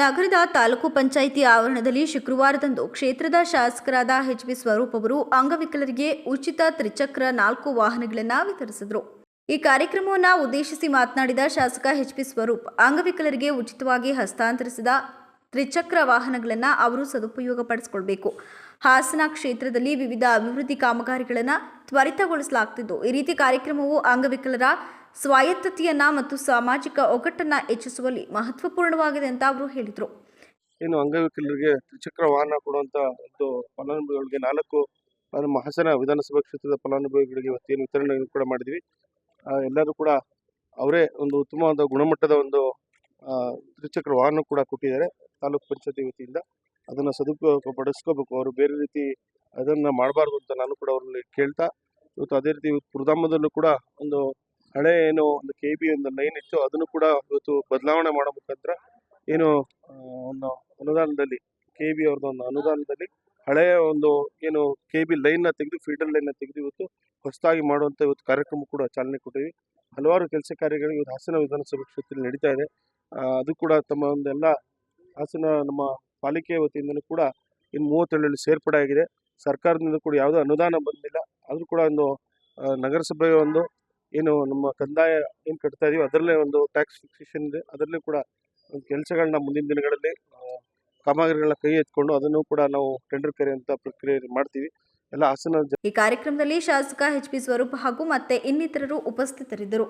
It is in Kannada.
ನಗರದ ತಾಲೂಕು ಪಂಚಾಯಿತಿ ಆವರಣದಲ್ಲಿ ಶುಕ್ರವಾರದಂದು ಕ್ಷೇತ್ರದ ಶಾಸಕರಾದ ಎಚ್ ಬಿ ಸ್ವರೂಪ್ ಅವರು ಅಂಗವಿಕಲರಿಗೆ ಉಚಿತ ತ್ರಿಚಕ್ರ ನಾಲ್ಕು ವಾಹನಗಳನ್ನು ವಿತರಿಸಿದರು. ಈ ಕಾರ್ಯಕ್ರಮವನ್ನು ಉದ್ದೇಶಿಸಿ ಮಾತನಾಡಿದ ಶಾಸಕ ಎಚ್ ಪಿ ಸ್ವರೂಪ್, ಅಂಗವಿಕಲರಿಗೆ ಉಚಿತವಾಗಿ ಹಸ್ತಾಂತರಿಸಿದ ತ್ರಿಚಕ್ರ ವಾಹನಗಳನ್ನು ಅವರು ಸದುಪಯೋಗ ಪಡಿಸಿಕೊಳ್ಬೇಕು ಹಾಸನ ಕ್ಷೇತ್ರದಲ್ಲಿ ವಿವಿಧ ಅಭಿವೃದ್ಧಿ ಕಾಮಗಾರಿಗಳನ್ನು ತ್ವರಿತಗೊಳಿಸಲಾಗ್ತಿದ್ದು, ಈ ರೀತಿ ಕಾರ್ಯಕ್ರಮವು ಅಂಗವಿಕಲರ ಸ್ವಾಯತ್ತತೆಯನ್ನ ಮತ್ತು ಸಾಮಾಜಿಕ ಒಗ್ಗಟ್ಟನ್ನ ಹೆಚ್ಚಿಸುವಲ್ಲಿ ಮಹತ್ವಪೂರ್ಣವಾಗಿದೆ ಅಂತ ಅವರು ಹೇಳಿದರು. ಏನು ಅಂಗವಿಕಲರಿಗೆ ತ್ರಿಚಕ್ರ ವಾಹನ ಕೊಡುವಂತ ಒಂದು ಫಲಾನುಭವಿಗಳಿಗೆ ನಾಲ್ಕು ನಮ್ಮ ಹಾಸನ ವಿಧಾನಸಭಾ ಕ್ಷೇತ್ರದ ಫಲಾನುಭವಿಗಳಿಗೆ ಇವತ್ತೇನು ವಿತರಣೆ ಕೂಡ ಮಾಡಿದ್ವಿ. ಎಲ್ಲರೂ ಕೂಡ ಅವರೇ ಒಂದು ಉತ್ತಮವಾದ ಗುಣಮಟ್ಟದ ಒಂದು ತ್ರಿಚಕ್ರ ವಾಹನ ಕೂಡ ಕೊಟ್ಟಿದ್ದಾರೆ ತಾಲೂಕು ಪಂಚಾಯತಿ ವತಿಯಿಂದ. ಅದನ್ನು ಸದುಪಯೋಗ ಪಡಿಸ್ಕೋಬೇಕು ಅವರು ಬೇರೆ ರೀತಿ ಅದನ್ನು ಮಾಡಬಾರ್ದು ಅಂತ ನಾನು ಕೂಡ ಅವ್ರಲ್ಲಿ ಕೇಳ್ತಾ, ಇವತ್ತು ಅದೇ ರೀತಿ ಇವತ್ತು ಕೂಡ ಒಂದು ಹಳೆ ಏನು ಒಂದು ಕೆ ಬಿ ಒಂದು ಲೈನ್ ಇತ್ತು, ಅದನ್ನು ಕೂಡ ಇವತ್ತು ಬದಲಾವಣೆ ಮಾಡೋ ಮುಖಾಂತರ ಏನು ಒಂದು ಅನುದಾನದಲ್ಲಿ ಕೆ ಬಿ ಅವ್ರದ್ದು ಒಂದು ಅನುದಾನದಲ್ಲಿ ಹಳೆಯ ಒಂದು ಏನು ಕೆ ಬಿ ಲೈನ್ನ ತೆಗೆದು ಫೀಡರ್ ಲೈನ್ನ ತೆಗೆದು ಇವತ್ತು ಹೊಸದಾಗಿ ಮಾಡುವಂಥ ಇವತ್ತು ಕಾರ್ಯಕ್ರಮ ಕೂಡ ಚಾಲನೆ ಕೊಟ್ಟಿವಿ ಹಲವಾರು ಕೆಲಸ ಕಾರ್ಯಗಳು ಇವತ್ತು ಹಾಸನ ವಿಧಾನಸಭೆ ಕ್ಷೇತ್ರದಲ್ಲಿ ನಡೀತಾ ಇದೆ. ಅದು ಕೂಡ ತಮ್ಮ ಒಂದೆಲ್ಲ ಹಾಸನ ನಮ್ಮ ಪಾಲಿಕೆ ವತಿಯಿಂದಲೂ ಕೂಡ ಇನ್ನು ಮೂವತ್ತೇಳರಲ್ಲಿ ಸೇರ್ಪಡೆ ಆಗಿದೆ ಸರ್ಕಾರದಿಂದ ಕೂಡ ಯಾವುದೇ ಅನುದಾನ ಬಂದಿಲ್ಲ. ಆದರೂ ಕೂಡ ಒಂದು ನಗರಸಭೆಯ ಒಂದು ಏನು ನಮ್ಮ ಕಂದಾಯ ಏನು ಕಟ್ತಾ ಇದೀವಿ ಅದರಲ್ಲೇ ಒಂದು ಟ್ಯಾಕ್ಸ್ ಫಿಕ್ಸೇಷನ್ ಇದೆ. ಅದರಲ್ಲೇ ಕೂಡ ಒಂದು ಕೆಲಸಗಳನ್ನ ಮುಂದಿನ ದಿನಗಳಲ್ಲಿ ಕಾಮಗಾರಿಗಳನ್ನ ಕೈ ಎತ್ಕೊಂಡು ಅದನ್ನು ಕೂಡ ನಾವು ಟೆಂಡರ್ ಕರೆಯುವಂಥ ಪ್ರಕ್ರಿಯೆ ಮಾಡ್ತೀವಿ. ಎಲ್ಲ ಹಾಸನ ಈ ಕಾರ್ಯಕ್ರಮದಲ್ಲಿ ಶಾಸಕ ಎಚ್ ಪಿ ಸ್ವರೂಪ್ ಹಾಗೂ ಮತ್ತೆ ಇನ್ನಿತರರು ಉಪಸ್ಥಿತರಿದ್ದರು.